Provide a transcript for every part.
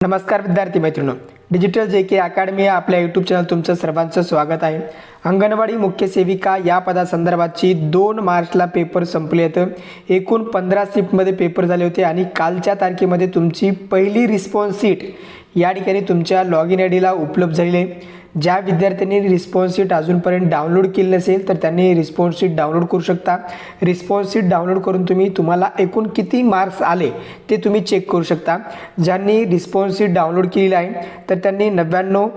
नमस्कार विद्यार्थी मैत्रिणी डिजिटल जे के अकॅडमी या आपल्या यूट्यूब चॅनल तुमचं सर्वांचं स्वागत आहे. अंगणवाडी मुख्य सेविका या पदासंदर्भातची दोन मार्चला पेपर संपले आहेत एकूण पंधरा सीटमध्ये पेपर झाले होते आणि कालच्या तारखेमध्ये तुमची पहिली रिस्पॉन्स सीट या ठिकाणी तुमच्या लॉग इन आय डीला उपलब्ध झालेली आहे. ज्या विद्यार्थ्यांनी रिस्पॉन्स शीट अजूनपर्यंत डाउनलोड केली नसेल तर त्यांनी रिस्पॉन्स शीट डाउनलोड करू शकता. रिस्पॉन्स शीट डाउनलोड करून तुम्ही तुम्हाला एकूण किती मार्क्स आले ते तुम्ही चेक करू शकता. ज्यांनी रिस्पॉन्स शीट डाउनलोड केलेली आहे तर त्यांनी नव्याण्णव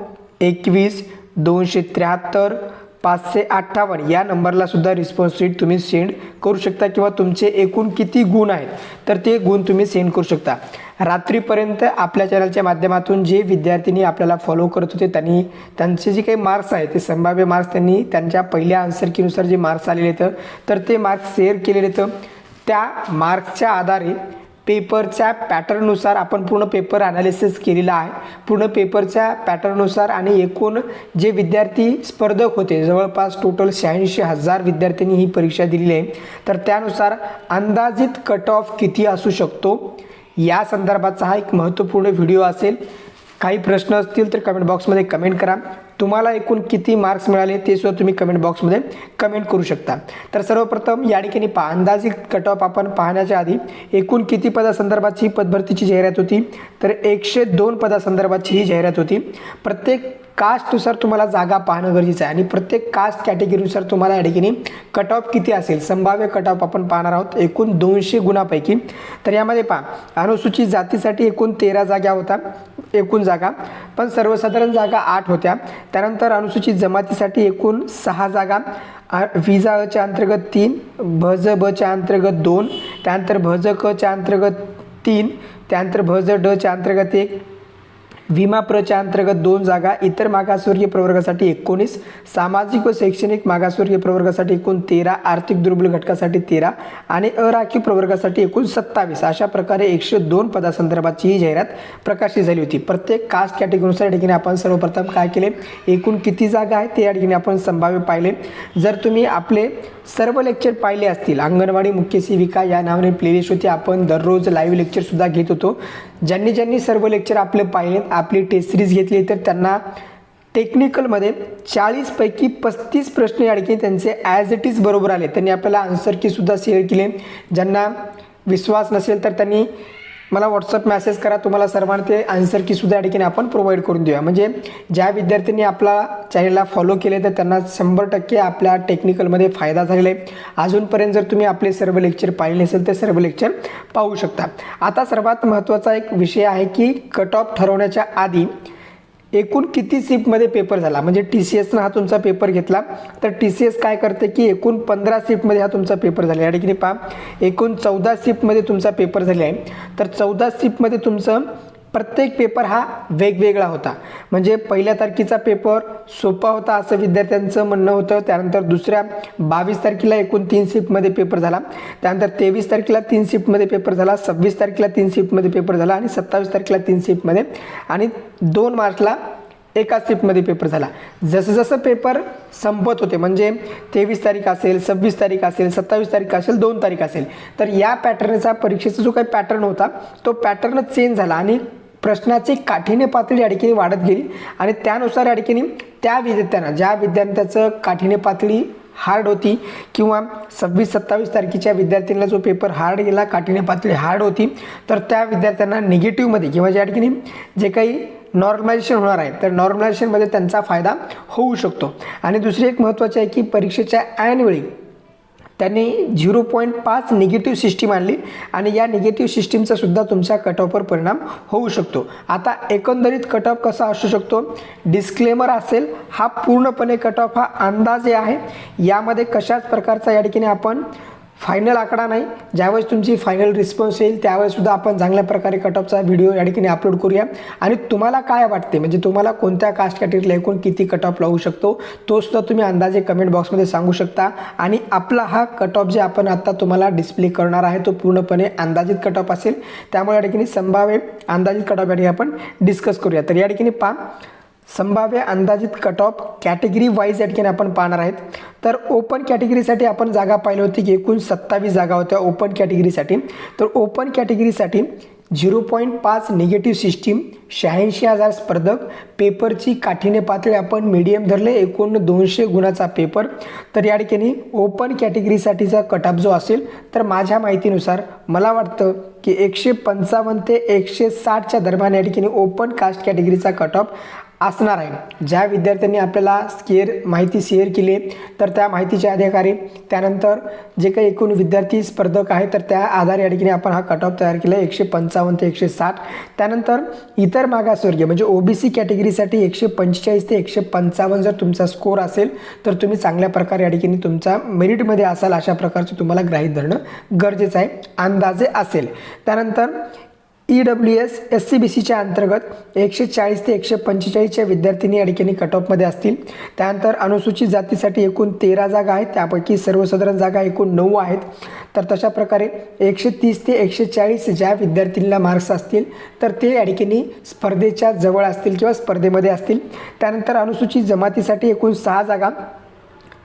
एकवीस दोनशे त्र्याहत्तर पाचशे अठ्ठावन्न. या नंबरला सुद्धा रिस्पॉन्स शीट तुम्ही सेंड करू शकता किंवा तुमचे एकूण किती गुण आहेत तर ते गुण तुम्ही सेंड करू शकता. रात्रीपर्यंत आपल्या चॅनलच्या माध्यमातून जे विद्यार्थीनी आपल्याला फॉलो करत होते त्यांनी त्यांचे जे काही मार्क्स आहेत ते संभाव्य मार्क्स त्यांनी त्यांच्या पहिल्या आन्सरकीनुसार जे मार्क्स आलेले आहेत तर ते मार्क्स शेअर केलेले आहेत. त्या मार्क्सच्या आधारे पेपरच्या पॅटर्ननुसार आपण पूर्ण पेपर ॲनालिसिस केलेला आहे. पूर्ण पेपरच्या पॅटर्ननुसार आणि एकूण जे विद्यार्थी स्पर्धक होते जवळपास टोटल शहाऐंशी हजार विद्यार्थ्यांनी ही परीक्षा दिलेली आहे. तर त्यानुसार अंदाजित कट ऑफ किती असू शकतो? या संदर्भाचा हा एक महत्त्वपूर्ण व्हिडिओ असेल. काही प्रश्न असतील तर कमेंट बॉक्समध्ये कमेंट करा. तुम्हाला एकूण किती मार्क्स मिळाले ते सुद्धा तुम्ही कमेंट बॉक्समध्ये कमेंट करू शकता. तर सर्वप्रथम या ठिकाणी पा अंदाजित कट ऑफ आपण पाहण्याच्या आधी एकूण किती पदासंदर्भाची पदभरतीची जाहिरात होती? तर एकशे दोन पदासंदर्भाची ही जाहिरात होती. प्रत्येक कास्टनुसार तुम्हाला जागा पाहणं गरजेचं आहे. आणि प्रत्येक कास्ट कॅटेगरीनुसार तुम्हाला या ठिकाणी कट ऑफ किती असेल संभाव्य कट ऑफ आपण पाहणार आहोत. एकूण दोनशे गुणापैकी. तर यामध्ये पहा अनुसूचित जातीसाठी एकूण तेरा जागा होता एकूण जागा. पण सर्वसाधारण जागा आठ होत्या. त्यानंतर अनुसूचित जमातीसाठी एकूण सहा जागा. आ- विजा अच्या अंतर्गत तीन भज बच्या अंतर्गत दोन त्यानंतर भज कच्या अंतर्गत तीन त्यानंतर भज डच्या अंतर्गत एक विमा प्रच्या अंतर्गत दोन जागा इतर मागासवर्गीय प्रवर्गासाठी एकोणीस सामाजिक व शैक्षणिक मागासवर्गीय प्रवर्गासाठी एकूण तेरा आर्थिक दुर्बल घटकासाठी तेरा आणि अराखीव प्रवर्गासाठी एकूण सत्तावीस. अशा प्रकारे एकशे दोन पदासंदर्भाची ही जाहिरात प्रकाशित झाली होती. प्रत्येक कास्ट कॅटेगरीनुसार या ठिकाणी आपण सर्वप्रथम काय केले? एकूण किती जागा आहेत? ते या ठिकाणी आपण संभाव्य पाहिले. जर तुम्ही आपले सर्व लेक्चर पाहिले असतील अंगणवाडी मुख्य सेविका या नावाने प्लेलिस्ट होती. आपण दररोज लाईव्ह लेक्चरसुद्धा घेत होतो. ज्यांनी ज्यांनी सर्व लेक्चर आपले पाहिले आपली टेस्ट सिरीज घेतली तर त्यांना टेक्निकलमध्ये चाळीसपैकी पस्तीस प्रश्न या त्यांचे ॲज इट इज बरोबर आले. त्यांनी आपल्याला आन्सर कीसुद्धा शेअर केले. ज्यांना विश्वास नसेल तर त्यांनी मला व्हॉट्सअप मेसेज करा तुम्हाला सर्वांना ते आन्सर कीसुद्धा या ठिकाणी आपण प्रोव्हाइड करून देऊया. म्हणजे ज्या विद्यार्थ्यांनी आपला चॅनलला फॉलो केले तर त्यांना शंभर टक्के आपल्या टेक्निकलमध्ये फायदा झालेला आहे. अजूनपर्यंत जर तुम्ही आपले सर्व लेक्चर पाहिले नसेल तर सर्व लेक्चर पाहू शकता. आता सर्वात महत्त्वाचा एक विषय आहे की कट ऑफ ठरवण्याच्या आधी एकूण किती सीटमध्ये पेपर झाला? म्हणजे टी सी एसनं हा तुमचा पेपर घेतला. तर टी सी एस काय करते की एकूण पंधरा सीटमध्ये हा तुमचा पेपर झाला या ठिकाणी पहा. एकूण चौदा सीटमध्ये तुमचा पेपर झाले आहे. तर चौदा सीटमध्ये तुमचं प्रत्येक पेपर हा वेगवेगळा होता. म्हणजे पहिल्या तारखेचा पेपर सोपा होता असं विद्यार्थ्यांचं म्हणणं होतं. त्यानंतर दुसऱ्या बावीस तारखेला एकूण तीन शिफ्टमध्ये पेपर झाला. त्यानंतर तेवीस तारखेला तीन शिफ्टमध्ये पेपर झाला. सव्वीस तारखेला तीन शिफ्टमध्ये पेपर झाला आणि सत्तावीस तारखेला तीन शिफ्टमध्ये आणि दोन मार्चला एका शिफ्टमध्ये पेपर झाला. जसं जसं पेपर संपत होते म्हणजे तेवीस तारीख असेल सव्वीस तारीख असेल सत्तावीस तारीख असेल दोन तारीख असेल तर या पॅटर्नचा परीक्षेचा जो काही पॅटर्न होता तो पॅटर्न चेंज झाला आणि प्रश्नाची काठीने पातळी या ठिकाणी वाढत गेली आणि त्यानुसार या ठिकाणी त्या विद्यार्थ्यांना ज्या विद्यार्थ्याचं काठीने पातळी हार्ड होती किंवा सव्वीस सत्तावीस तारखेच्या विद्यार्थ्यांना जो पेपर हार्ड गेला काठीने पातळी हार्ड होती तर त्या विद्यार्थ्यांना निगेटिव्हमध्ये किंवा ज्या ठिकाणी जे काही नॉर्मलायझेशन होणार आहे तर नॉर्मलायझेशनमध्ये त्यांचा फायदा होऊ शकतो. आणि दुसरी एक महत्त्वाची आहे की परीक्षेच्या ऐनवेळी त्यांनी झिरो पॉईंट पाच निगेटिव्ह सिस्टीम आणली आणि या निगेटिव्ह सिस्टीमचा सुद्धा तुमच्या कट ऑफवर परिणाम होऊ शकतो. आता एकंदरीत कट ऑफ कसा असू शकतो? डिस्क्लेमर असेल हा पूर्णपणे कट ऑफ हा अंदाजे आहे. यामध्ये कशाच प्रकारचा या ठिकाणी आपण फायनल आकडा नाही. ज्यावेळेस तुमची फायनल रिस्पॉन्स येईल त्यावेळेससुद्धा आपण चांगल्या प्रकारे कटअपचा व्हिडिओ या ठिकाणी अपलोड करूया. आणि तुम्हाला काय वाटते? म्हणजे तुम्हाला कोणत्या कास्ट कॅटेगरीला एकूण किती कट ऑफ लावू शकतो? तो सुद्धा तुम्ही अंदाजे कमेंट बॉक्समध्ये सांगू शकता. आणि आपला हा कट ऑफ जे आपण आत्ता तुम्हाला डिस्प्ले करणार आहे तो पूर्णपणे अंदाजित कट ऑफ असेल. त्यामुळे या ठिकाणी संभाव्य अंदाजित कट ऑफ या ठिकाणी आपण डिस्कस करूया. तर या ठिकाणी पहा. संभाव्य अंदाजित कट ऑफ कॅटेगरी वाईज या ठिकाणी आपण पाहणार आहेत. तर ओपन कॅटेगरीसाठी आपण जागा पाहिली होती की एकूण सत्तावीस जागा होत्या ओपन कॅटेगरीसाठी तर ओपन कॅटेगरीसाठी झिरो पॉईंट पाच निगेटिव्ह सिस्टीम शहाऐंशी हजार स्पर्धक पेपरची काठीने पातळी आपण मीडियम धरले एकूण दोनशे गुणाचा पेपर तर या ठिकाणी ओपन कॅटेगरीसाठीचा कटअप जो असेल तर माझ्या माहितीनुसार मला वाटतं की एकशे पंचावन्न ते एकशे साठच्या दरम्यान या ठिकाणी ओपन कास्ट कॅटेगरीचा कटअप असणार आहे. ज्या विद्यार्थ्यांनी आपल्याला स्केअर माहिती शेअर केली आहे, तर त्या माहितीचे अधिकारी त्यानंतर जे काही एकूण विद्यार्थी स्पर्धक आहे तर त्या आधारे या ठिकाणी आपण हा कट ऑफ तयार केला आहे एकशे पंचावन्न ते एकशे साठ. त्यानंतर इतर मागासवर्गीय म्हणजे ओबीसी कॅटेगरीसाठी एकशे पंचेचाळीस ते एकशे पंचावन्न जर तुमचा स्कोर असेल तर तुम्ही चांगल्या प्रकारे या ठिकाणी तुमचा मेरिटमध्ये असाल अशा प्रकारचं तुम्हाला ग्राहित धरणं गरजेचं आहे. अंदाजे असेल. त्यानंतर E W S S C B C अंतर्गत एकशे चाळीस ते एकशे पंचेचाळीसच्या विद्यार्थिनी या ठिकाणी कट ऑफमध्ये असतील. त्यानंतर अनुसूचित जातीसाठी एकूण तेरा जागा आहेत. त्यापैकी सर्वसाधारण जागा एकूण नऊ आहेत. तर तशा प्रकारे एकशे तीस ते एकशे चाळीस ज्या विद्यार्थ्यांना मार्क्स असतील तर ते या ठिकाणी स्पर्धेच्या जवळ असतील किंवा स्पर्धेमध्ये असतील. त्यानंतर अनुसूचित जमातीसाठी एकूण सहा जागा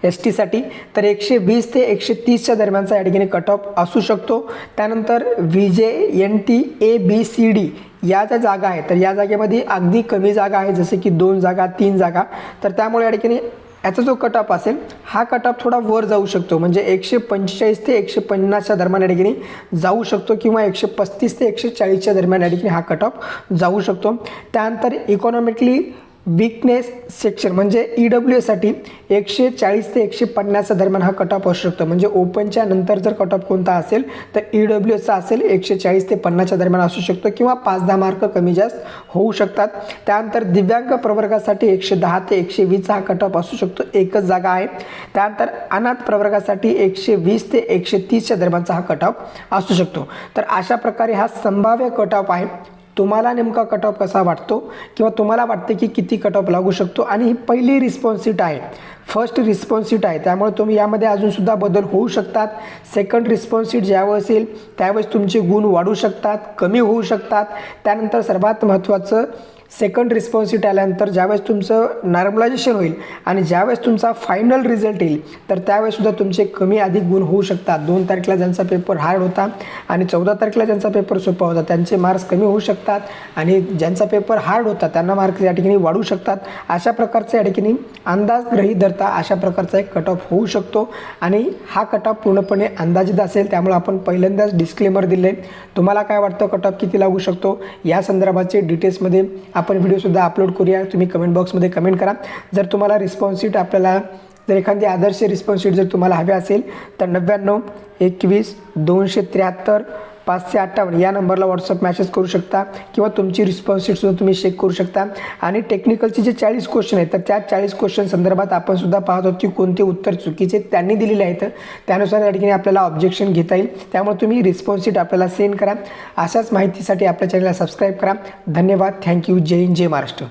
एस टीसाठी तर एकशे वीस ते एकशे तीसच्या दरम्यानचा या ठिकाणी कट ऑफ असू शकतो. त्यानंतर V J N T A B C D या ज्या जागा आहेत तर या जागेमध्ये अगदी कमी जागा आहे जसे की दोन जागा तीन जागा. तर त्यामुळे या ठिकाणी याचा जो कट ऑफ असेल हा कट ऑफ थोडा वर जाऊ शकतो. म्हणजे एकशे पंचेचाळीस ते एकशे पन्नासच्या दरम्यान या ठिकाणी जाऊ शकतो किंवा एकशे पस्तीस ते एकशे चाळीसच्या दरम्यान या ठिकाणी हा कट ऑफ जाऊ शकतो. त्यानंतर इकॉनॉमिकली विकनेस सेक्शन म्हणजे ई डब्ल्यू एसाठी एकशे चाळीस ते एकशे पन्नासच्या दरम्यान हा कट ऑफ असू शकतो. म्हणजे ओपनच्या नंतर जर कट ऑफ कोणता असेल तर ई डब्ल्यू एसचा असेल एकशे चाळीस ते पन्नासच्या दरम्यान असू शकतो किंवा पाच दहा मार्क कमी जास्त होऊ शकतात. त्यानंतर दिव्यांग प्रवर्गासाठी एकशे दहा ते एकशे वीसचा हा कट ऑफ असू शकतो. एकच जागा आहे. त्यानंतर अनाथ प्रवर्गासाठी एकशे वीस ते एकशे तीसच्या दरम्यानचा हा कट ऑफ असू शकतो. तर अशा प्रकारे हा संभाव्य कट ऑफ आहे. तुम्हाला नेमका कट ऑफ कसा वाटतो? किंवा तुम्हाला वाटते की किती कट ऑफ लागू शकतो? आणि ही पहिली रिस्पॉन्स सीट आहे. फर्स्ट रिस्पॉन्स सीट आहे. त्यामुळे तुम्ही यामध्ये अजूनसुद्धा बदल होऊ शकतात. सेकंड रिस्पॉन्स सीट ज्यावेळेस त्यावेळेस तुमचे गुण वाढू शकतात कमी होऊ शकतात. त्यानंतर सर्वात महत्त्वाचं सेकंड रिस्पॉन्स आल्यानंतर ज्यावेळेस तुमचं नॉर्मलायझेशन होईल आणि ज्यावेळेस तुमचा फायनल रिझल्ट येईल तर त्यावेळेससुद्धा तुमचे कमी अधिक गुण होऊ शकतात. दोन तारखेला ज्यांचा पेपर हार्ड होता आणि चौदा तारखेला ज्यांचा पेपर सोपा होता त्यांचे मार्क्स कमी होऊ शकतात आणि ज्यांचा पेपर हार्ड होता त्यांना मार्क्स या ठिकाणी वाढू शकतात. अशा प्रकारचे या ठिकाणी अंदाज ग्रही धरता अशा प्रकारचा एक कट ऑफ होऊ शकतो. आणि हा कट ऑफ पूर्णपणे अंदाजित असेल त्यामुळे आपण पहिल्यांदाच डिस्क्लेमर दिले. तुम्हाला काय वाटतं कट ऑफ किती लागू शकतो? या संदर्भाचे डिटेल्समध्ये आपण व्हिडिओसुद्धा अपलोड करूया. तुम्ही कमेंट बॉक्समध्ये कमेंट करा. जर तुम्हाला रिस्पॉन्स आपल्याला जर एखादी आदर्श रिस्पॉन्स शीट जर तुम्हाला हवे असेल तर नव्याण्णव एकवीस दोनशे त्र्याहत्तर पाचशे अठ्ठावन्न या नंबरला व्हॉट्सअप मॅसेज करू शकता किंवा तुमची रिस्पॉन्स तुम्ही चेक करू शकता. आणि टेक्निकलचे जे चाळीस क्वेश्चन आहेत तर त्या चाळीस क्वेश्चन संदर्भात आपण सुद्धा पाहत आहोत की कोणते उत्तर चुकीचे त्यांनी दिलेले आहेत. त्यानुसार या ठिकाणी आपल्याला ऑब्जेक्शन घेता येईल. त्यामुळे तुम्ही रिस्पॉन्स आपल्याला सेंड करा. अशाच माहितीसाठी आपल्या चॅनलला सबस्क्राईब करा. धन्यवाद. थँक्यू जय हिंद जय महाराष्ट्र.